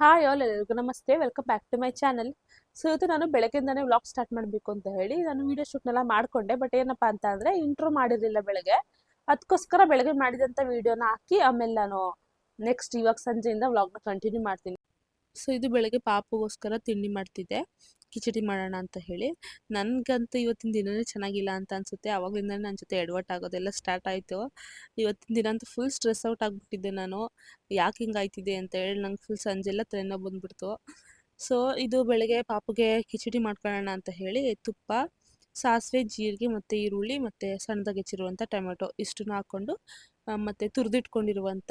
Hi all ಎಲ್ಲರಿಗೂ ನಮಸ್ತೆ. Welcome back to my channel so ಇವತ್ತು ನಾನು ಬೆಳಗ್ಗೆಯಿಂದನೇ ವ್ಲಾಗ್ ಸ್ಟಾರ್ಟ್ ಮಾಡಬೇಕು ಅಂತ ಹೇಳಿ ನಾನು ವೀಡಿಯೋ ಶೂಟ್ನೆಲ್ಲ ಮಾಡಿಕೊಂಡೆ. ಬಟ್ ಏನಪ್ಪ ಅಂತ ಅಂದರೆ ಇಂಟ್ರೋ ಮಾಡಿರಲಿಲ್ಲ ಬೆಳಗ್ಗೆ. ಅದಕ್ಕೋಸ್ಕರ ಬೆಳಗ್ಗೆ ಮಾಡಿದಂಥ ವೀಡಿಯೋನ ಹಾಕಿ ಆಮೇಲೆ ನಾನು ನೆಕ್ಸ್ಟ್ ಇವಾಗ ಸಂಜೆಯಿಂದ ವ್ಲಾಗ್ನ ಕಂಟಿನ್ಯೂ ಮಾಡ್ತೀನಿ. ಸೊ ಇದು ಬೆಳಗ್ಗೆ ಪಾಪಗೋಸ್ಕರ ತಿಂಡಿ ಮಾಡ್ತಿದ್ದೆ. ಕಿಚಡಿ ಮಾಡೋಣ ಅಂತ ಹೇಳಿ, ನನಗಂತೂ ಇವತ್ತಿನ ದಿನವೇ ಚೆನ್ನಾಗಿಲ್ಲ ಅಂತ ಅನಿಸುತ್ತೆ. ಆವಾಗಲಿಂದ ನನ್ನ ಜೊತೆ ಎಡವಟ್ ಆಗೋದೆಲ್ಲ ಸ್ಟಾರ್ಟ್ ಆಯಿತು. ಇವತ್ತಿನ ದಿನ ಅಂತೂ ಫುಲ್ ಸ್ಟ್ರೆಸ್ ಔಟ್ ಆಗಿಬಿಟ್ಟಿದ್ದೆ ನಾನು. ಯಾಕೆ ಹಿಂಗಾಯ್ತಿದೆ ಅಂತ ಹೇಳಿ ನಂಗೆ ಫುಲ್ ಸಂಜೆಲ್ಲ ತಲೆನೋವು ಬಂದ್ಬಿಡ್ತು. ಸೊ ಇದು ಬೆಳಗ್ಗೆ ಪಾಪುಗೆ ಕಿಚಡಿ ಮಾಡ್ಕೊಳ್ಳೋಣ ಅಂತ ಹೇಳಿ ತುಪ್ಪ, ಸಾಸಿವೆ, ಜೀರಿಗೆ ಮತ್ತು ಈರುಳ್ಳಿ ಮತ್ತು ಸಣ್ಣದಾಗಿ ಹೆಚ್ಚಿರುವಂಥ ಟೊಮೆಟೊ ಇಷ್ಟನ್ನು ಹಾಕ್ಕೊಂಡು ಮತ್ತೆ ತುರಿದಿಟ್ಕೊಂಡಿರುವಂಥ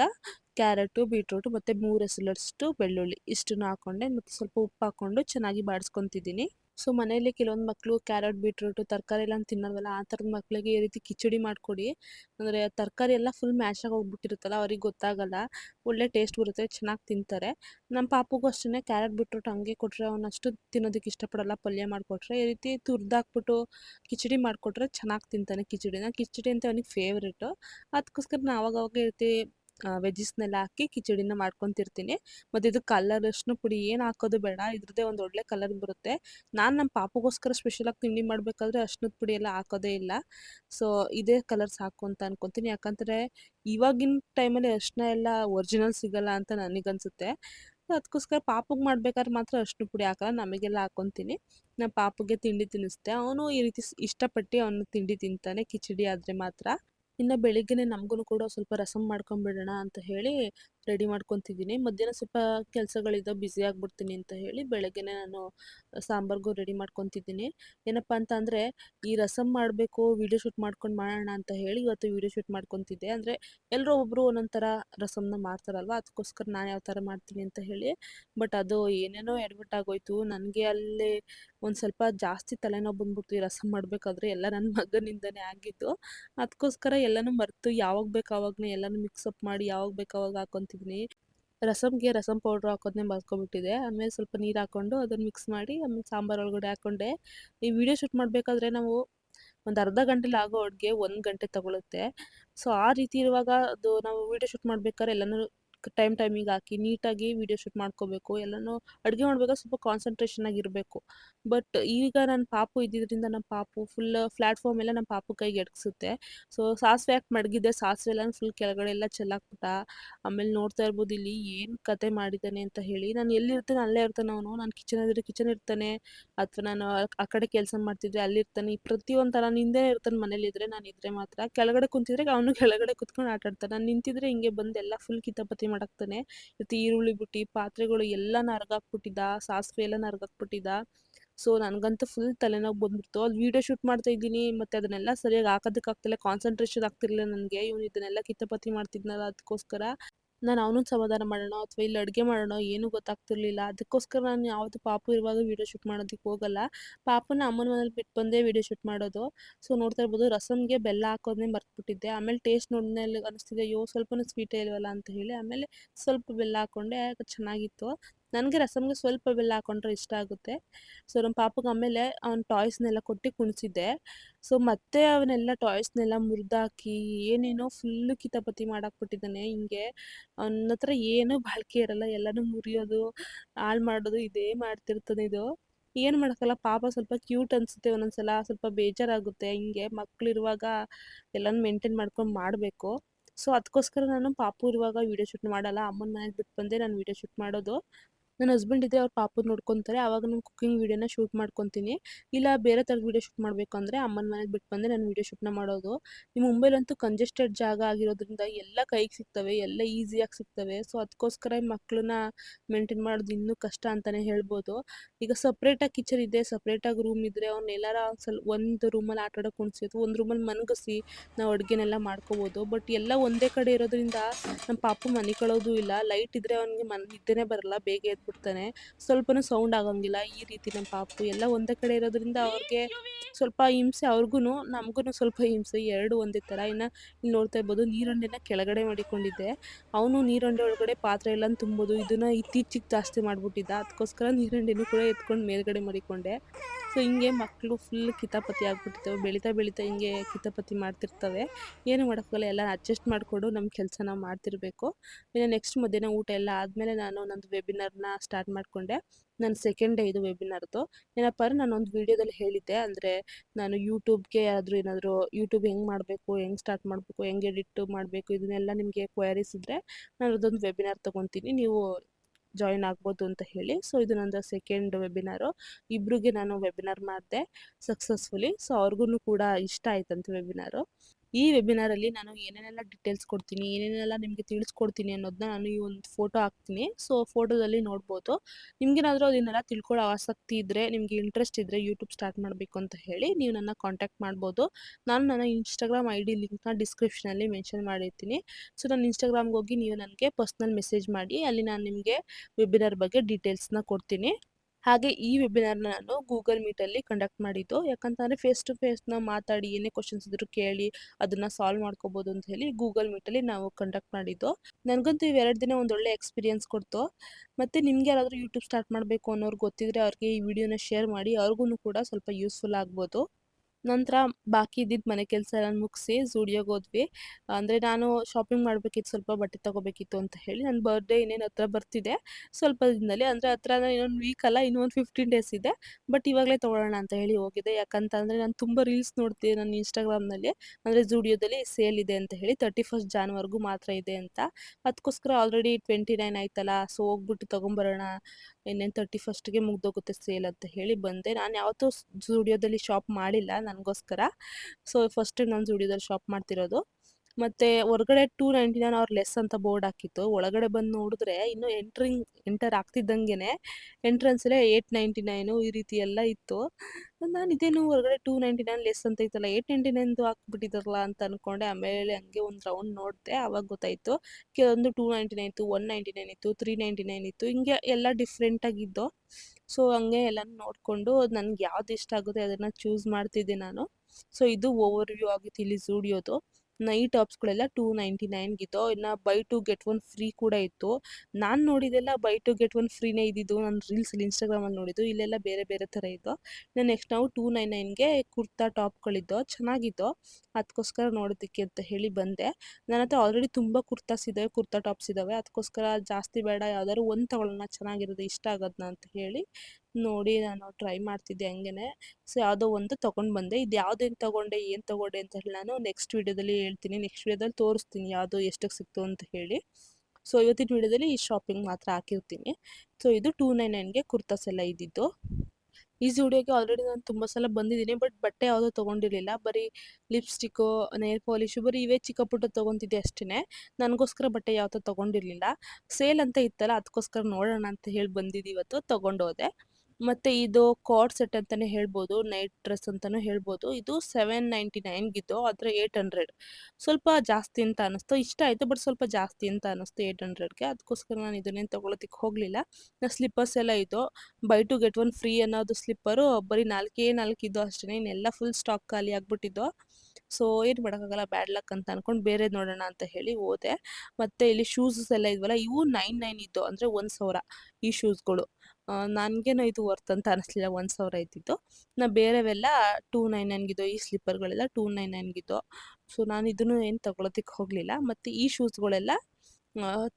ಕ್ಯಾರೆಟು, ಬೀಟ್ರೂಟು, ಮತ್ತು ಮೂರು ಹೆಸರಷ್ಟು ಬೆಳ್ಳುಳ್ಳಿ. ಇಷ್ಟನ್ನು ಹಾಕ್ಕೊಂಡೆ ಮತ್ತು ಸ್ವಲ್ಪ ಉಪ್ಪು ಹಾಕ್ಕೊಂಡು ಚೆನ್ನಾಗಿ ಬಾಡಿಸ್ಕೊತಿದ್ದೀನಿ ಸೊ, ಮನೆಯಲ್ಲಿ ಕೆಲವೊಂದು ಮಕ್ಕಳು ಕ್ಯಾರೆಟ್, ಬೀಟ್ರೂಟು, ತರಕಾರಿ ಎಲ್ಲ ತಿನ್ನಲ್ವಲ್ಲ ಆ ಥರದ ಮಕ್ಕಳಿಗೆ ಈ ರೀತಿ ಕಿಚಡಿ ಮಾಡಿಕೊಡಿ. ಅಂದರೆ ತರಕಾರಿ ಎಲ್ಲ ಫುಲ್ ಮ್ಯಾಶ್ ಆಗಿ ಹೋಗ್ಬಿಟ್ಟಿರುತ್ತಲ್ಲ, ಅವ್ರಿಗೆ ಗೊತ್ತಾಗಲ್ಲ. ಒಳ್ಳೆ ಟೇಸ್ಟ್ ಬರುತ್ತೆ, ಚೆನ್ನಾಗಿ ತಿಂತಾರೆ. ನಮ್ಮ ಪಾಪುಗೂ ಅಷ್ಟೇ ಕ್ಯಾರೆಟ್, ಬೀಟ್ರೂಟ್ ಹಂಗೆ ಕೊಟ್ಟರೆ ಅವನಷ್ಟು ತಿನ್ನೋದಕ್ಕೆ ಇಷ್ಟಪಡಲ್ಲ, ಪಲ್ಯ ಮಾಡಿಕೊಟ್ರೆ. ಈ ರೀತಿ ತುರ್ದಾಕ್ಬಿಟ್ಟು ಕಿಚಡಿ ಮಾಡಿಕೊಟ್ರೆ ಚೆನ್ನಾಗಿ ತಿಂತಾನೆ ಕಿಚಡಿನ. ಕಿಚಡಿ ಅಂತ ಅವನಿಗೆ ಫೇವ್ರೇಟು ಅದಕ್ಕೋಸ್ಕರ ನಾನು ಅವಾಗವಾಗ ಈ ರೀತಿ ವೆಜ್ಜಸ್ನೆಲ್ಲ ಹಾಕಿ ಕಿಚಡಿನ ಮಾಡ್ಕೊತಿರ್ತೀನಿ. ಮತ್ತು ಇದು ಕಲರ್ ಅಷ್ಟು ಪುಡಿ ಏನು ಹಾಕೋದು ಬೇಡ, ಇದ್ರದ್ದೇ ಒಂದು ಒಳ್ಳೆ ಕಲರ್ ಬರುತ್ತೆ. ನಾನು ನಮ್ಮ ಪಾಪುಗೋಸ್ಕರ ಸ್ಪೆಷಲಾಗಿ ತಿಂಡಿ ಮಾಡಬೇಕಾದ್ರೆ ಅರ್ಶಿನದ ಪುಡಿ ಎಲ್ಲ ಹಾಕೋದೇ ಇಲ್ಲ. ಸೊ ಇದೇ ಕಲರ್ ಸಾಕು ಅಂತ ಅನ್ಕೊತೀನಿ. ಯಾಕಂದರೆ ಇವಾಗಿನ ಟೈಮಲ್ಲಿ ಅರ್ಶಿನ ಎಲ್ಲ ಒರಿಜಿನಲ್ ಸಿಗಲ್ಲ ಅಂತ ನನಗನ್ಸುತ್ತೆ. ಅದಕ್ಕೋಸ್ಕರ ಪಾಪಗೆ ಮಾಡ್ಬೇಕಾದ್ರೆ ಮಾತ್ರ ಅರ್ಶಿನ ಪುಡಿ ಹಾಕಲ್ಲ, ನಮಗೆಲ್ಲ ಹಾಕೊತೀನಿ. ನಮ್ಮ ಪಾಪಗೆ ತಿಂಡಿ ತಿನ್ನಿಸ್ದೆ ಅವನು ಈ ರೀತಿ ಇಷ್ಟಪಟ್ಟು ಅವನು ತಿಂಡಿ ತಿಂತಾನೆ, ಕಿಚಡಿ ಆದರೆ ಮಾತ್ರ. ಇನ್ನು ಬೆಳಿಗ್ಗೆನೆ ನಮಗೂ ಕೂಡ ಸ್ವಲ್ಪ ರಸಮ್ ಮಾಡ್ಕೊಂಬಿಡೋಣ ಅಂತ ಹೇಳಿ ರೆಡಿ ಮಾಡ್ಕೊತಿದ್ದೀನಿ. ಮಧ್ಯಾಹ್ನ ಸ್ವಲ್ಪ ಕೆಲಸಗಳಿದ್ದಾವೆ ಬ್ಯುಸಿ ಆಗ್ಬಿಡ್ತೀನಿ ಅಂತ ಹೇಳಿ ಬೆಳಗ್ಗೆನೆ ನಾನು ಸಾಂಬಾರ್ಗೂ ರೆಡಿ ಮಾಡ್ಕೊತಿದ್ದೀನಿ. ಏನಪ್ಪ ಅಂತ ಅಂದರೆ, ಈ ರಸಮ್ ಮಾಡಬೇಕು, ವೀಡಿಯೋ ಶೂಟ್ ಮಾಡ್ಕೊಂಡು ಮಾಡೋಣ ಅಂತ ಹೇಳಿ ಇವತ್ತು ವೀಡಿಯೋ ಶೂಟ್ ಮಾಡ್ಕೊತಿದ್ದೆ. ಅಂದರೆ ಎಲ್ಲರೂ ಒಬ್ಬರು ಒಂದೊಂದು ಥರ ರಸಮ್ನ ಮಾಡ್ತಾರಲ್ವ, ಅದಕ್ಕೋಸ್ಕರ ನಾನು ಯಾವ ಥರ ಮಾಡ್ತೀನಿ ಅಂತ ಹೇಳಿ. ಬಟ್ ಅದು ಏನೇನೋ ಎಡವಟ್ಟಾಗೋಯ್ತು ನನಗೆ ಅಲ್ಲಿ ಒಂದು ಸ್ವಲ್ಪ ಜಾಸ್ತಿ ತಲೆನೋವು ಬಂದ್ಬಿಡ್ತು ಈ ರಸಮ್ ಮಾಡಬೇಕಾದ್ರೆ. ಎಲ್ಲ ನನ್ನ ಮಗನಿಂದನೇ ಆಗಿತ್ತು ಅದಕ್ಕೋಸ್ಕರ ಎಲ್ಲನೂ ಮರೆತು, ಯಾವಾಗ ಬೇಕು ಎಲ್ಲಾನು ಮಿಕ್ಸಪ್ ಮಾಡಿ, ಯಾವಾಗ ಬೇಕು ಅವಾಗ ಹಾಕ್ಕೊತಿದ್ದೀನಿ ರಸಮ್ಗೆ ರಸಮ್ ಪೌಡ್ರ್ ಹಾಕೋದನ್ನೇ ಮರ್ಕೊಬಿಟ್ಟಿದೆ ಆಮೇಲೆ ಸ್ವಲ್ಪ ನೀರು ಹಾಕ್ಕೊಂಡು ಅದನ್ನು ಮಿಕ್ಸ್ ಮಾಡಿ, ಆಮೇಲೆ ಸಾಂಬಾರು ಒಳಗಡೆ ಹಾಕ್ಕೊಂಡೆ ಈ ವಿಡಿಯೋ ಶೂಟ್ ಮಾಡಬೇಕಾದ್ರೆ ನಾವು ಒಂದು ಅರ್ಧ ಗಂಟೆಲಿ ಆಗೋ ಅಡುಗೆ ಒಂದು ಗಂಟೆ ತಗೊಳುತ್ತೆ. ಸೊ ಆ ರೀತಿ ಇರುವಾಗ ಅದು ನಾವು ವಿಡಿಯೋ ಶೂಟ್ ಮಾಡ್ಬೇಕಾದ್ರೆ ಎಲ್ಲನೂ ಟೈಮ್ ಟೈಮಿಗೆ ಹಾಕಿ ನೀಟಾಗಿ ವಿಡಿಯೋ ಶೂಟ್ ಮಾಡ್ಕೋಬೇಕು, ಎಲ್ಲನೂ ಅಡುಗೆ ಮಾಡ್ಬೇಕಾದ್ರೆ ಸ್ವಲ್ಪ ಕಾನ್ಸಂಟ್ರೇಷನ್ ಆಗಿರಬೇಕು ಬಟ್ ಈಗ ನನ್ನ ಪಾಪು ಇದ್ದಿದ್ದರಿಂದ ನಮ್ಮ ಪಾಪು ಫುಲ್ ಪ್ಲಾಟ್ಫಾರ್ಮ್ ಎಲ್ಲ ನಮ್ಮ ಪಾಪು ಕೈಗೆ ಎಡಗಿಸುತ್ತೆ ಸೊ ಸಾಸಿವೆ ಹಾಕಿ ಮಡಗಿದ್ದೆ, ಸಾಸಿವೆ ಎಲ್ಲ ಫುಲ್ ಕೆಳಗಡೆ ಎಲ್ಲ ಚೆಲ್ಲಾಕ್ಬಿಟ್ಟ ಆಮೇಲೆ ನೋಡ್ತಾ ಇರ್ಬೋದು ಇಲ್ಲಿ ಏನು ಕತೆ ಮಾಡಿದ್ದಾನೆ ಅಂತ ಹೇಳಿ. ನಾನು ಎಲ್ಲಿರ್ತಾನೆ ಅಲ್ಲೇ ಇರ್ತಾನೆ ಅವನು. ನಾನು ಕಿಚನ್ ಇದ್ರೆ ಕಿಚನ್ ಇರ್ತಾನೆ. ಅಥವಾ ನಾನು ಆ- ಕಡೆ ಕೆಲಸ ಮಾಡ್ತಿದ್ರೆ ಅಲ್ಲಿರ್ತಾನೆ ಪ್ರತಿಯೊಂದು ಥರ ನಿಂದೇ ಇರ್ತಾನೆ ಮನೇಲಿದ್ರೆ ನಾನು ಇದ್ರೆ ಮಾತ್ರ. ಕೆಳಗಡೆ ಕುಂತಿದ್ರೆ ಅವನು ಕೆಳಗಡೆ ಕುತ್ಕೊಂಡು ಆಟ ಆಡ್ತಾನೆ. ನಾನು ನಿಂತಿದ್ರೆ ಹಿಂಗೆ ಬಂದು ಎಲ್ಲ ಫುಲ್ ಕಿತಾಪತಿ ಮಾಡಾಕ್ತಾನೆ. ಇವತ್ತು ಈರುಳ್ಳಿ ಬಿಟ್ಟು, ಪಾತ್ರೆಗಳು ಎಲ್ಲ ನರಗಾಕ್ಬಿಟ್ಟಿದ್ದ, ಸಾಸಿವೆ ಎಲ್ಲ ನರಗಾಕ್ಬಿಟ್ಟಿದ್ದ. ಸೊ ನನಗಂತೂ ಫುಲ್ ತಲೆನೋವು ಬಂದ್ಬಿಡ್ತು. ಅಲ್ಲಿ ವೀಡಿಯೋ ಶೂಟ್ ಮಾಡ್ತಾ ಇದ್ದೀನಿ. ಮತ್ತು ಅದನ್ನೆಲ್ಲ ಸರಿಯಾಗಿ ಹಾಕೋದಕ್ಕಾಗ್ತಿಲ್ಲ ಕಾನ್ಸಂಟ್ರೇಷನ್ ಆಗ್ತಿರ್ಲಿಲ್ಲ ನನಗೆ. ಇವನು ಇದನ್ನೆಲ್ಲ ಕಿತ್ತಪತಿ ಮಾಡ್ತಿದ್ನಲ್ಲ ಅದಕ್ಕೋಸ್ಕರ ನಾನು ಅವನನ್ನು ಸಮಾಧಾನ ಮಾಡೋಣ ಅಥವಾ ಇಲ್ಲಿ ಅಡುಗೆ ಮಾಡೋಣ ಏನೂ ಗೊತ್ತಾಗ್ತಿರ್ಲಿಲ್ಲ. ಅದಕ್ಕೋಸ್ಕರ ನಾನು ಯಾವುದು ಪಾಪು ಇರುವಾಗ ವೀಡಿಯೋ ಶೂಟ್ ಮಾಡೋದಕ್ಕೆ ಹೋಗಲ್ಲ. ಪಾಪನ ಅಮ್ಮನ ಮನೇಲಿ ಬಿಟ್ಟು ಬಂದೇ ವೀಡಿಯೋ ಶೂಟ್ ಮಾಡೋದು. ಸೊ ನೋಡ್ತಾ ಇರ್ಬೋದು ರಸಮ್ಗೆ ಬೆಲ್ಲ ಹಾಕೋದನ್ನೇ ಮರ್ತ್ಬಿಟ್ಟಿದ್ದೆ. ಆಮೇಲೆ ಟೇಸ್ಟ್ ನೋಡಿದ್ಮೇಲೆ ಅನಿಸ್ತಿದೆ, ಅಯ್ಯೋ, ಸ್ವಲ್ಪನೂ ಸ್ವೀಟೇ ಇಲ್ವಲ್ಲ? ಅಂತ ಹೇಳಿ ಆಮೇಲೆ ಸ್ವಲ್ಪ ಬೆಲ್ಲ ಹಾಕ್ಕೊಂಡೆ ಚೆನ್ನಾಗಿತ್ತು. ನನಗೆ ರಸಮ್ಗೆ ಸ್ವಲ್ಪ ಬೆಲ್ಲ ಹಾಕೊಂಡ್ರೆ ಇಷ್ಟ ಆಗುತ್ತೆ. ಸೊ, ನಮ್ಮ ಪಾಪಗೆ ಆಮೇಲೆ ಅವ್ನ ಟಾಯ್ಸ್ನೆಲ್ಲ ಕೊಟ್ಟು ಕುಣಿಸಿದ್ದೆ. ಸೊ, ಮತ್ತೆ ಅವನ್ನೆಲ್ಲ ಟಾಯ್ಸ್ನೆಲ್ಲ ಮುರಿದಾಕಿ ಏನೇನೋ ಫುಲ್ಲು ಕಿತಾಪತಿ ಮಾಡಾಕ್ಬಿಟ್ಟಿದ್ದಾನೆ ಹಿಂಗೆ. ಅವನ ಹತ್ರ ಏನೂ ಬಾಳಿಕೆ ಇರಲ್ಲ, ಎಲ್ಲನೂ ಮುರಿಯೋದು, ಹಾಳು ಮಾಡೋದು, ಇದೇ ಮಾಡ್ತಿರ್ತದೆ ಇದು. ಏನು ಮಾಡೋಕ್ಕಲ್ಲ, ಪಾಪ ಸ್ವಲ್ಪ ಕ್ಯೂಟ್ ಅನಿಸುತ್ತೆ, ಒಂದೊಂದ್ಸಲ ಸ್ವಲ್ಪ ಬೇಜಾರಾಗುತ್ತೆ ಹಿಂಗೆ. ಮಕ್ಕಳಿರುವಾಗ ಎಲ್ಲನೂ ಮೇಂಟೈನ್ ಮಾಡ್ಕೊಂಡು ಮಾಡಬೇಕು. ಸೊ ಅದಕ್ಕೋಸ್ಕರ ನಾನು ಪಾಪು ಇರುವಾಗ ವೀಡಿಯೋ ಶೂಟ್ ಮಾಡಲ್ಲ, ಅಮ್ಮನ ಮನೆಗೆ ಬಿಟ್ಟು ಬಂದೆ, ನಾನು ವೀಡಿಯೋ ಶೂಟ್ ಮಾಡೋದು. ನನ್ನ ಹಸ್ಬೆಂಡ್ ಇದ್ದರೆ ಅವ್ರ ಪಾಪ ನೋಡ್ಕೊತಾರೆ. ಆವಾಗ ನಾನು ಕುಕ್ಕಿಂಗ್ ವೀಡಿಯೋನ ಶೂಟ್ ಮಾಡ್ಕೊತೀನಿ. ಇಲ್ಲ ಬೇರೆ ಥರದ ವೀಡಿಯೋ ಶೂಟ್ ಮಾಡಬೇಕು ಅಂದರೆ ಅಮ್ಮನ ಮನೆಗೆ ಬಿಟ್ಟು ಬಂದರೆ ನಾನು ವೀಡಿಯೋ ಶೂಟ್ನ ಮಾಡೋದು. ಈ ಮುಂಬೈಲಂತೂ ಕಂಜೆಸ್ಟೆಡ್ ಜಾಗ ಆಗಿರೋದ್ರಿಂದ ಎಲ್ಲ ಕೈಗೆ ಸಿಗ್ತವೆ, ಎಲ್ಲ ಈಸಿಯಾಗಿ ಸಿಗ್ತವೆ. ಸೊ ಅದಕ್ಕೋಸ್ಕರ ಮಕ್ಕಳನ್ನ ಮೇಂಟೈನ್ ಮಾಡೋದು ಇನ್ನೂ ಕಷ್ಟ ಅಂತಲೇ ಹೇಳ್ಬೋದು. ಈಗ ಸಪ್ರೇಟಾಗಿ ಕಿಚನ್ ಇದೆ ಸಪ್ರೇಟಾಗಿ ರೂಮ್ ಇದ್ದರೆ ಅವ್ನ ಎಲ್ಲಾರ ಸ್ವಲ್ಪ ಒಂದು ರೂಮಲ್ಲಿ ಆಟ ಆಡೋಕೆ ಕುಣಿಸಿ ಅಥವಾ ಒಂದು ರೂಮಲ್ಲಿ ಮನಗಿಸಿ ನಾವು ಅಡುಗೆನೆಲ್ಲ ಮಾಡ್ಕೋಬೋದು. ಬಟ್ ಎಲ್ಲ ಒಂದೇ ಕಡೆ ಇರೋದ್ರಿಂದ ನಮ್ಮ ಪಾಪು ಮನೆ ಕಳೋದು ಇಲ್ಲ. ಲೈಟ್ ಇದ್ದರೆ ಅವನಿಗೆ ಮನ್ ನಿದ್ದೆನೇ ಬರಲ್ಲ, ಬೇಗ ಎದ್ಬಿಡ್ತಾನೆ ಸ್ವಲ್ಪನೂ ಸೌಂಡ್ ಆಗಂಗಿಲ್ಲ, ಈ ರೀತಿ ನಮ್ಮ ಪಾಪು. ಎಲ್ಲ ಒಂದೇ ಕಡೆ ಇರೋದ್ರಿಂದ ಅವ್ರಿಗೆ ಸ್ವಲ್ಪ ಹಿಂಸೆ ಅವ್ರಿಗೂ ನಮಗೂ ಸ್ವಲ್ಪ ಹಿಂಸೆ. ಎರಡು ಒಂದೇ ಥರ. ಇನ್ನು ಇಲ್ಲಿ ನೋಡ್ತಾ ಇರ್ಬೋದು, ನೀರೊಂಡೆನ ಕೆಳಗಡೆ ಮಾಡಿಕೊಂಡಿದ್ದೆ. ಅವನು ನೀರೊಂಡೆ ಒಳಗಡೆ ಪಾತ್ರೆ ಎಲ್ಲ ತುಂಬೋದು. ಇದನ್ನು ಇತ್ತೀಚೆಗೆ ಜಾಸ್ತಿ ಮಾಡಿಬಿಟ್ಟಿದ್ದ. ಅದಕ್ಕೋಸ್ಕರ ನೀರೊಂಡೆನು ಕೂಡ ಎತ್ಕೊಂಡು ಮೇಲ್ಗಡೆ ಮಾಡಿಕೊಂಡೆ. ಸೊ ಹಿಂಗೆ ಮಕ್ಕಳು ಫುಲ್ ಕಿತಾಪತಿ ಆಗಿಬಿಟ್ಟಿರ್ತವೆ ಬೆಳೀತಾ ಬೆಳೀತಾ ಹಿಂಗೆ ಕಿತಾಪತಿ ಮಾಡ್ತಿರ್ತವೆ. ಏನು ಮಾಡೋಕ್ಕಲ್ಲ ಎಲ್ಲ ಅಡ್ಜಸ್ಟ್ ಮಾಡಿಕೊಂಡು ನಮ್ಮ ಕೆಲಸನ ಮಾಡ್ತಿರಬೇಕು. ಇನ್ನು ನೆಕ್ಸ್ಟ್ ಮಧ್ಯಾಹ್ನ ಊಟ ಎಲ್ಲ ಆದಮೇಲೆ ನಾನು ನಂದು ವೆಬಿನಾರ್ನ ಸ್ಟಾರ್ಟ್ ಮಾಡಿಕೊಂಡೆ. ನನ್ನ ಸೆಕೆಂಡ್ ಡೇ ಇದು ವೆಬಿನಾರ್ದು ಏನಪ್ಪ ಅಂದ್ರೆ ನಾನು ಒಂದು ವೀಡಿಯೋದಲ್ಲಿ ಹೇಳಿದ್ದೆ. ಅಂದರೆ ನಾನು ಯೂಟ್ಯೂಬ್ಗೆ ಯಾರಾದರೂ ಏನಾದರೂ ಯೂಟ್ಯೂಬ್ ಹೆಂಗೆ ಮಾಡಬೇಕು, ಹೆಂಗೆ ಸ್ಟಾರ್ಟ್ ಮಾಡಬೇಕು, ಹೆಂಗೆ ಎಡಿಟ್ ಮಾಡಬೇಕು, ಇದನ್ನೆಲ್ಲ ನಿಮಗೆ ಕ್ವೈರೀಸ್ ಇದ್ದರೆ ನಾನು ಅದೊಂದು ವೆಬಿನಾರ್ ತೊಗೊತೀನಿ. ನೀವು ಜಾಯಿನ್ ಆಗ್ಬೋದು ಅಂತ ಹೇಳಿ. ಸೊ ಇದು ನಂದು ಸೆಕೆಂಡ್ ವೆಬಿನಾರು ಇಬ್ರಿಗೆ ನಾನು ವೆಬಿನಾರ್ ಮಾಡಿದೆ ಸಕ್ಸಸ್ಫುಲಿ ಸೊ ಅವ್ರಿಗೂ ಕೂಡ ಇಷ್ಟ ಆಯ್ತಂತೆ ವೆಬಿನಾರು ಈ ವೆಬಿನಾರಲ್ಲಿ ನಾನು ಏನೇನೆಲ್ಲ ಡೀಟೇಲ್ಸ್ ಕೊಡ್ತೀನಿ, ಏನೇನೆಲ್ಲ ನಿಮಗೆ ತಿಳಿಸ್ಕೊಡ್ತೀನಿ ಅನ್ನೋದನ್ನ ನಾನು ಈ ಒಂದು ಫೋಟೋ ಹಾಕ್ತೀನಿ. ಸೊ ಫೋಟೋದಲ್ಲಿ ನೋಡ್ಬೋದು. ನಿಮ್ಗೇನಾದರೂ ಅದನ್ನೆಲ್ಲ ತಿಳ್ಕೊಳ್ಳೋ ಆಸಕ್ತಿ ಇದ್ದರೆ ನಿಮಗೆ ಇಂಟ್ರೆಸ್ಟ್ ಇದ್ರೆ ಯೂಟ್ಯೂಬ್ ಸ್ಟಾರ್ಟ್ ಮಾಡಬೇಕು ಅಂತ ಹೇಳಿ ನೀವು ನನ್ನ ಕಾಂಟ್ಯಾಕ್ಟ್ ಮಾಡ್ಬೋದು. ನಾನು ನನ್ನ ಇನ್ಸ್ಟಾಗ್ರಾಮ್ ಐ ಡಿ ಲಿಂಕ್ನ ಡಿಸ್ಕ್ರಿಪ್ಷನಲ್ಲಿ ಮೆನ್ಷನ್ ಮಾಡಿರ್ತೀನಿ. ಸೊ ನಾನು ಇನ್ಸ್ಟಾಗ್ರಾಮ್ಗೆ ಹೋಗಿ ನೀವು ನನಗೆ ಪರ್ಸ್ನಲ್ ಮೆಸೇಜ್ ಮಾಡಿ, ಅಲ್ಲಿ ನಾನು ನಿಮಗೆ ವೆಬಿನಾರ್ ಬಗ್ಗೆ ಡೀಟೇಲ್ಸ್ನ ಕೊಡ್ತೀನಿ. ಹಾಗೆ ಈ ವೆಬಿನಾರ್ನ ನಾನು ಗೂಗಲ್ ಮೀಟಲ್ಲಿ ಕಂಡಕ್ಟ್ ಮಾಡಿದ್ದು. ಯಾಕಂತಂದರೆ ಫೇಸ್ ಟು ಫೇಸ್ ನಾವು ಮಾತಾಡಿ, ಏನೇ ಕ್ವಶನ್ಸ್ ಇದ್ರು ಕೇಳಿ, ಅದನ್ನು ಸಾಲ್ವ್ ಮಾಡ್ಕೋಬೋದು ಅಂತ ಹೇಳಿ ಗೂಗಲ್ ಮೀಟಲ್ಲಿ ನಾವು ಕಂಡಕ್ಟ್ ಮಾಡಿದ್ದು. ನನಗಂತೂ ಇವೆರಡು ದಿನ ಒಂದೊಳ್ಳೆ ಎಕ್ಸ್ಪೀರಿಯನ್ಸ್ ಕೊಡ್ತು. ಮತ್ತು ನಿಮ್ಗೆ ಯಾರಾದರೂ ಯೂಟ್ಯೂಬ್ ಸ್ಟಾರ್ಟ್ ಮಾಡಬೇಕು ಅನ್ನೋರು ಗೊತ್ತಿದ್ರೆ ಅವ್ರಿಗೆ ಈ ವಿಡಿಯೋನ ಶೇರ್ ಮಾಡಿ ಅವ್ರಿಗೂ ಕೂಡ ಸ್ವಲ್ಪ ಯೂಸ್ಫುಲ್ ಆಗ್ಬೋದು. ನಂತರ ಬಾಕಿ ಇದ್ದಿದ್ದು ಮನೆ ಕೆಲಸ ಎಲ್ಲ ಮುಗಿಸಿ ಝೂಡಿಯೋಗೆ ಹೋದ್ವಿ. ಅಂದರೆ ನಾನು ಶಾಪಿಂಗ್ ಮಾಡಬೇಕಿತ್ತು, ಸ್ವಲ್ಪ ಬಟ್ಟೆ ತೊಗೋಬೇಕಿತ್ತು ಅಂತ ಹೇಳಿ ನನ್ನ ಬರ್ಡೇ ಇನ್ನೇನು ಹತ್ರ ಬರ್ತಿದೆ. ಸ್ವಲ್ಪ ದಿನದಲ್ಲಿ, ಅಂದರೆ ಹತ್ರ ಇನ್ನೊಂದು ವೀಕ್ ಅಲ್ಲ ಇನ್ನೊಂದು ಫಿಫ್ಟೀನ್ ಡೇಸ್ ಇದೆ. ಬಟ್ ಇವಾಗಲೇ ತೊಗೊಳ್ಳೋಣ ಅಂತ ಹೇಳಿ ಹೋಗಿದೆ. ಯಾಕಂತಂದರೆ ನಾನು ತುಂಬ ರೀಲ್ಸ್ ನೋಡ್ತೀನಿ ನನ್ನ ಇನ್ಸ್ಟಾಗ್ರಾಮ್ನಲ್ಲಿ ಅಂದರೆ ಝೂಡಿಯೋದಲ್ಲಿ ಸೇಲ್ ಇದೆ ಅಂತ ಹೇಳಿ ತರ್ಟಿ ಫಸ್ಟ್ ಜಾನ್ವರೆಗೂ ಮಾತ್ರ ಇದೆ ಅಂತ. ಅದಕ್ಕೋಸ್ಕರ ಆಲ್ರೆಡಿ ಟ್ವೆಂಟಿ ನೈನ್ ಆಯ್ತಲ್ಲ ಸೊ ಹೋಗ್ಬಿಟ್ಟು ತೊಗೊಂಬರೋಣ. ಇನ್ನೇನು ತರ್ಟಿ ಫಸ್ಟ್ಗೆ ಮುಗ್ದೋಗುತ್ತೆ ಸೇಲ್ ಅಂತ ಹೇಳಿ ಬಂದೆ. ನಾನು ಯಾವತ್ತೂ ಝೂಡಿಯೋದಲ್ಲಿ ಶಾಪ್ ಮಾಡಿಲ್ಲ. ನನಗೋಸ್ಕರ. ಸೊ ಫಸ್ಟ್ ನಾನು ಝೂಡಿಯೋದಲ್ಲಿ ಶಾಪ್ ಮಾಡ್ತಿರೋದು. ಮತ್ತು ಹೊರಗಡೆ ಟೂ ನೈಂಟಿ ನೈನ್ ಅವ್ರ ಲೆಸ್ ಅಂತ ಬೋರ್ಡ್ ಹಾಕಿತ್ತು. ಒಳಗಡೆ ಬಂದು ನೋಡಿದ್ರೆ ಇನ್ನೂ ಎಂಟ್ರಿಂಗ್ ಎಂಟರ್ ಆಗ್ತಿದ್ದಂಗೆನೆ ಎಂಟ್ರೆನ್ಸಲ್ಲೇ ಏಯ್ಟ್ ನೈಂಟಿ ನೈನು ಈ ರೀತಿ ಎಲ್ಲ ಇತ್ತು. ನಾನು ಇದೇನು ಹೊರಗಡೆ ಟೂ ನೈಂಟಿ ನೈನ್ ಲೆಸ್ ಅಂತ ಇತ್ತಲ್ಲ ಏಯ್ಟ್ ನೈಂಟಿ ನೈನ್ದು ಹಾಕ್ಬಿಟ್ಟಿದ್ರಲ್ಲ ಅಂತ ಅಂದ್ಕೊಂಡೆ ಆಮೇಲೆ ಹಂಗೆ ಒಂದು ರೌಂಡ್ ನೋಡಿದೆ, ಅವಾಗ ಗೊತ್ತಾಯಿತು. ಕೆಲವೊಂದು ಟೂ ನೈಂಟಿ ನೈನ್ ಇತ್ತು, ಒನ್ ನೈಂಟಿ ನೈನ್ ಇತ್ತು, ತ್ರೀ ನೈಂಟಿ ನೈನ್ ಇತ್ತು, ಹಿಂಗೆ ಎಲ್ಲ ಡಿಫ್ರೆಂಟಾಗಿದ್ದು ಸೊ, ಹಂಗೆ ಎಲ್ಲ ನೋಡಿಕೊಂಡು ನನಗೆ ಯಾವ್ದು ಇಷ್ಟ ಆಗುತ್ತೆ ಅದನ್ನು ಚೂಸ್ ಮಾಡ್ತಿದ್ದೆ ನಾನು. ಸೊ, ಇದು ಓವರ್ ವ್ಯೂ ಆಗಿತ್ತು ಇಲ್ಲಿ ಝೂಡಿಯೋದು ನೈ ಟಾಪ್ಸ್ಗಳೆಲ್ಲ ಟೂ ನೈಂಟಿ ನೈನ್ಗಿತ್ತು ಇನ್ನು buy two get one free ಕೂಡ ಇತ್ತು. ನಾನು ನೋಡಿದೆಲ್ಲ ಬೈ ಟು ಗೆಟ್ ಒನ್ ಫ್ರೀನೇ ಇದ್ದಿದ್ದು, ನಾನು ರೀಲ್ಸಲ್ಲಿ ಇನ್ಸ್ಟಾಗ್ರಾಮಲ್ಲಿ ನೋಡಿದ್ದು, ಇಲ್ಲೆಲ್ಲ ಬೇರೆ ಬೇರೆ ಥರ ಇತ್ತು. ನಾನು ನೆಕ್ಸ್ಟ್ ನಾವು ಟೂ ನೈನ್ ನೈನ್ಗೆ ಕುರ್ತಾ ಟಾಪ್ಗಳಿದ್ದು ಚೆನ್ನಾಗಿತ್ತು ಅದಕ್ಕೋಸ್ಕರ ನೋಡೋದಕ್ಕೆ ಅಂತ ಹೇಳಿ ಬಂದೆ. ನನ್ನ ಹತ್ರ ಆಲ್ರೆಡಿ ತುಂಬ ಕುರ್ತಾಸ್ ಇದ್ದಾವೆ ಕುರ್ತಾ ಟಾಪ್ಸ್ ಇದ್ದಾವೆ ಅದಕ್ಕೋಸ್ಕರ ಜಾಸ್ತಿ ಬೇಡ, ಯಾವ್ದಾದ್ರು ಒಂದು ತಗೊಳ್ಳೋಣ, ಚೆನ್ನಾಗಿರೋದು, ಇಷ್ಟ ಆಗೋದನ್ನ ಅಂತ ಹೇಳಿ ನೋಡಿ ನಾನು ಟ್ರೈ ಮಾಡ್ತಿದ್ದೆ ಹಂಗೇನೆ. ಸೊ ಯಾವುದೋ ಒಂದು ತೊಗೊಂಡು ಬಂದೆ. ಇದು ಯಾವುದೇನು ತೊಗೊಂಡೆ, ಏನು ತೊಗೊಂಡೆ ಅಂತ ಹೇಳಿ ನಾನು ನೆಕ್ಸ್ಟ್ ವೀಡಿಯೋದಲ್ಲಿ ಹೇಳ್ತೀನಿ. ನೆಕ್ಸ್ಟ್ ವೀಡಿಯೋದಲ್ಲಿ ತೋರಿಸ್ತೀನಿ ಯಾವುದು ಎಷ್ಟಕ್ಕೆ ಸಿಕ್ತು ಅಂತ ಹೇಳಿ. ಸೊ ಇವತ್ತಿನ ವೀಡಿಯೋದಲ್ಲಿ ಈ ಶಾಪಿಂಗ್ ಮಾತ್ರ ಹಾಕಿರ್ತೀನಿ. ಸೊ ಇದು ಟೂ ನೈನ್ ನೈನ್ಗೆ ಕುರ್ತಾಸ್ ಎಲ್ಲ ಇದ್ದಿದ್ದು. ಈ ಝೂಡಿಯೋಗೆ ಆಲ್ರೆಡಿ ನಾನು ತುಂಬ ಸಲ ಬಂದಿದ್ದೀನಿ ಬಟ್ ಬಟ್ಟೆ ಯಾವುದೂ ತೊಗೊಂಡಿರಲಿಲ್ಲ. ಬರೀ ಲಿಪ್ಸ್ಟಿಕ್ಕು ನೇಲ್ ಪಾಲಿಶು ಬರೀ ಇವೇ ಚಿಕ್ಕ ಪುಟ್ಟ ತೊಗೊತಿದ್ದೆ ಅಷ್ಟೇ ನನಗೋಸ್ಕರ ಬಟ್ಟೆ ಯಾವತ್ತೂ ತೊಗೊಂಡಿರಲಿಲ್ಲ. ಸೇಲ್ ಅಂತ ಇತ್ತಲ್ಲ, ಅದಕ್ಕೋಸ್ಕರ ನೋಡೋಣ ಅಂತ ಹೇಳಿ ಬಂದಿದ್ದು ಇವತ್ತು, ತೊಗೊಂಡೋದೆ. ಮತ್ತು ಇದು ಕಾರ್ಡ್ ಸೆಟ್ ಅಂತಾನೆ ಹೇಳ್ಬೋದು, ನೈಟ್ ಡ್ರೆಸ್ ಅಂತಲೂ ಹೇಳ್ಬೋದು. ಇದು ಸೆವೆನ್ ನೈಂಟಿ ನೈನ್ಗಿತ್ತು ಆದರೆ ಏಟ್ ಹಂಡ್ರೆಡ್. ಸ್ವಲ್ಪ ಜಾಸ್ತಿ ಅಂತ ಅನ್ನಿಸ್ತು ಇಷ್ಟ ಆಯಿತು, ಬಟ್ ಸ್ವಲ್ಪ ಜಾಸ್ತಿ ಅಂತ ಅನ್ನಿಸ್ತು ಏಯ್ಟ್ ಹಂಡ್ರೆಡ್ಗೆ. ಅದಕ್ಕೋಸ್ಕರ ನಾನು ಇದನ್ನೇನು ತೊಗೊಳೋದಕ್ಕೆ ಹೋಗಲಿಲ್ಲ. ಸ್ಲಿಪ್ಪರ್ಸ್ ಎಲ್ಲ ಇದು, buy two get one free ಅನ್ನೋದು ಸ್ಲಿಪ್ಪರು, ಬರೀ ನಾಲ್ಕೇ ನಾಲ್ಕು ಇದ್ದು ಅಷ್ಟೇ ಇನ್ನೆಲ್ಲ ಫುಲ್ ಸ್ಟಾಕ್ ಖಾಲಿ ಆಗಿಬಿಟ್ಟಿದ್ದು. ಸೊ, ಏನು ಮಾಡೋಕ್ಕಾಗಲ್ಲ, ಬ್ಯಾಡ್ ಲಕ್ ಅಂತ ಅಂದ್ಕೊಂಡು ಬೇರೆ ನೋಡೋಣ ಅಂತ ಹೇಳಿ ಹೋದೆ. ಮತ್ತು ಇಲ್ಲಿ ಶೂಸಸ್ ಎಲ್ಲ ಇದ್ವಲ್ಲ, ಇವು ನೈನ್ ನೈನ್ ಇದ್ದು, ಅಂದರೆ ಒಂದು ಸಾವಿರ ಈ ಶೂಸ್ಗಳು. ನನಗೇನೋ ಇದು ವರ್ತ್ ಅಂತ ಅನಿಸ್ಲಿಲ್ಲ, ಒಂದು ಸಾವಿರ ಇದ್ದಿದ್ದು ನಾ ಬೇರೆವೆಲ್ಲ ಟೂ ನೈನ್ ನೈನ್ಗಿದ್ದು, ಈ ಸ್ಲಿಪ್ಪರ್ಗಳೆಲ್ಲ ಟೂ ನೈನ್ ನೈನ್ಗಿದ್ದು. ಸೊ ನಾನು ಇದನ್ನು ಏನು ತೊಗೊಳೋದಕ್ಕೆ ಹೋಗಲಿಲ್ಲ. ಮತ್ತು ಈ ಶೂಸ್ಗಳೆಲ್ಲ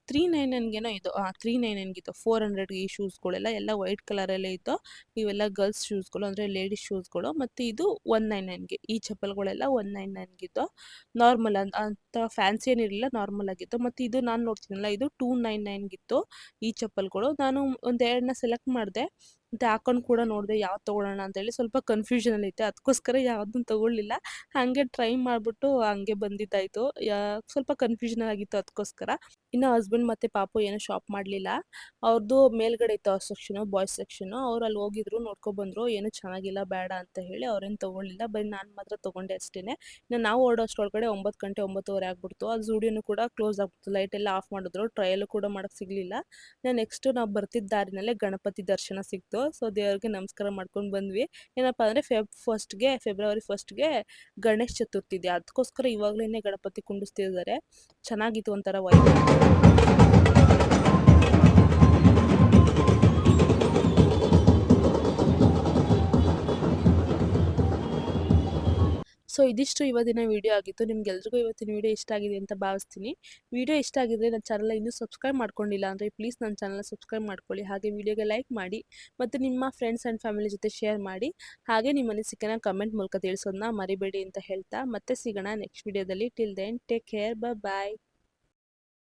ತ್ರೀ ನೈನ್ ನೈನ್ಗೇನೋ ಇದು ತ್ರೀ ನೈನ್ ನೈನ್ಗಿತ್ತು. ಫೋರ್ ಹಂಡ್ರೆಡ್ಗೆ ಈ ಶೂಸ್ಗಳೆಲ್ಲ ಎಲ್ಲ ವೈಟ್ ಕಲರಲ್ಲೇ ಇತ್ತು. ಇವೆಲ್ಲ ಗರ್ಲ್ಸ್ ಶೂಸ್ಗಳು ಅಂದರೆ ಲೇಡೀಸ್ ಶೂಸ್ಗಳು ಮತ್ತು ಇದು ಒನ್ ನೈನ್ ನೈನ್ಗೆ. ಈ ಚಪ್ಪಲ್ಗಳೆಲ್ಲ ಒನ್ ನೈನ್ ನೈನ್ಗಿತ್ತು. ನಾರ್ಮಲ್ ಅಂತ ಫ್ಯಾನ್ಸಿ ಏನಿರಲಿಲ್ಲ ನಾರ್ಮಲ್ ಆಗಿತ್ತು. ಮತ್ತು ಇದು ನಾನು ನೋಡ್ತೀನಲ್ಲ, ಇದು ಟೂ ನೈನ್ ನೈನ್ಗಿತ್ತು ಈ ಚಪ್ಪಲ್ಗಳು. ನಾನು ಒಂದು ಎರಡನ್ನ ಸೆಲೆಕ್ಟ್ ಮಾಡಿದೆ. ಮತ್ತು ಹಾಕೊಂಡು ಕೂಡ ನೋಡಿದೆ ಯಾವ್ದು ಅಂತ ಅಂತೇಳಿ ಸ್ವಲ್ಪ ಕನ್ಫ್ಯೂಷನಲ್ಲಿ ಐತೆ ಅದಕ್ಕೋಸ್ಕರ ಯಾವುದನ್ನು ತಗೊಳ್ಳಿಲ್ಲ. ಹಾಗೆ ಟ್ರೈ ಮಾಡಿಬಿಟ್ಟು ಹಂಗೆ ಬಂದಿದ್ದಾಯಿತು. ಸ್ವಲ್ಪ ಕನ್ಫ್ಯೂಷನ್ ಆಗಿತ್ತು ಅದಕ್ಕೋಸ್ಕರ ಇನ್ನು ಹಸ್ಬೆಂಡ್ ಮತ್ತು ಪಾಪು ಏನೂ ಶಾಪ್ ಮಾಡಲಿಲ್ಲ. ಅವ್ರದ್ದು ಮೇಲ್ಗಡೆ ಇತ್ತು ಅವ್ರ ಸೆಕ್ಷನು ಬಾಯ್ಸ್ ಸೆಕ್ಷನು ಅವ್ರು ಅಲ್ಲಿ ಹೋಗಿದ್ರು ನೋಡ್ಕೊಬಂದರು ಏನು ಚೆನ್ನಾಗಿಲ್ಲ, ಬೇಡ ಅಂತ ಹೇಳಿ ಅವ್ರೇನು ತೊಗೊಳ್ಳಿಲ್ಲ. ಬರೀ ನಾನು ಮಾತ್ರ ತೊಗೊಂಡೆ ಅಷ್ಟೇ ಇನ್ನು ನಾವು ಓಡೋಷ್ಟರೊಳಗಡೆ ಒಂಬತ್ತು ಗಂಟೆ, ಒಂಬತ್ತುವರೆ ಆಗ್ಬಿಡ್ತು. ಆ ಝೂಡಿಯೋನು ಕೂಡ ಕ್ಲೋಸ್ ಆಗ್ಬಿಡ್ತು. ಲೈಟ್ ಎಲ್ಲ ಆಫ್ ಮಾಡಿದ್ರು. ಟ್ರಯಲ್ ಕೂಡ ಮಾಡೋಕ್ಕೆ ಸಿಗಲಿಲ್ಲ. ನೆಕ್ಸ್ಟ್ ನಾವು ಬರ್ತಿದ್ದ ದಾರಿನಲ್ಲೇ ಗಣಪತಿ ದರ್ಶನ ಸಿಕ್ತು ಸೊ ದೇವ್ರಿಗೆ ನಮಸ್ಕಾರ ಮಾಡ್ಕೊಂಡು ಬಂದ್ವಿ. ಏನಪ್ಪ ಅಂದರೆ ಫೆಬ್ ಫಸ್ಟ್ಗೆ ಫೆಬ್ರವರಿ ಫಸ್ಟ್ಗೆ ಗಣೇಶ ಚತುರ್ಥಿ ಇದೆ. ಅದಕ್ಕೋಸ್ಕರ ಇವಾಗಲೇ ಗಣಪತಿ ಕುಂಡಿಸ್ತಿದ್ದಾರೆ. ಚೆನ್ನಾಗಿತ್ತು ಒಂಥರ ವೈ ಸೊ ಇದಿಷ್ಟು ಇವತ್ತಿನ ವೀಡಿಯೋ ಆಗಿತ್ತು. ನಿಮ್ಗೆಲ್ರಿಗೂ ಇವತ್ತಿನ ವಿಡಿಯೋ ಇಷ್ಟ ಆಗಿದೆ ಅಂತ ಭಾವಿಸ್ತೀನಿ. ವಿಡಿಯೋ ಇಷ್ಟ ಆಗಿದ್ರೆ ನನ್ನ ಚಾನಲ್ ಇನ್ನೂ ಸಬ್ಸ್ಕ್ರೈಬ್ ಮಾಡ್ಕೊಂಡಿಲ್ಲ ಅಂದರೆ ಪ್ಲೀಸ್ ನನ್ನ ಚಾನಲ್ ಸಬ್ಸ್ಕ್ರೈಬ್ ಮಾಡ್ಕೊಳ್ಳಿ. ಹಾಗೆ ವಿಡಿಯೋಗೆ ಲೈಕ್ ಮಾಡಿ ಮತ್ತು ನಿಮ್ಮ ಫ್ರೆಂಡ್ಸ್ ಆ್ಯಂಡ್ ಫ್ಯಾಮಿಲಿ ಜೊತೆ ಶೇರ್ ಮಾಡಿ. ಹಾಗೆ ನಿಮ್ಮ ಅನಿಸಿಕೆನ ಕಮೆಂಟ್ ಮೂಲಕ ತಿಳಿಸೋದನ್ನ ಮರಿಬೇಡಿ ಅಂತ ಹೇಳ್ತಾ. ಮತ್ತೆ ಸಿಗೋಣ ನೆಕ್ಸ್ಟ್ ವೀಡಿಯೋದಲ್ಲಿ. Till then take care. Bye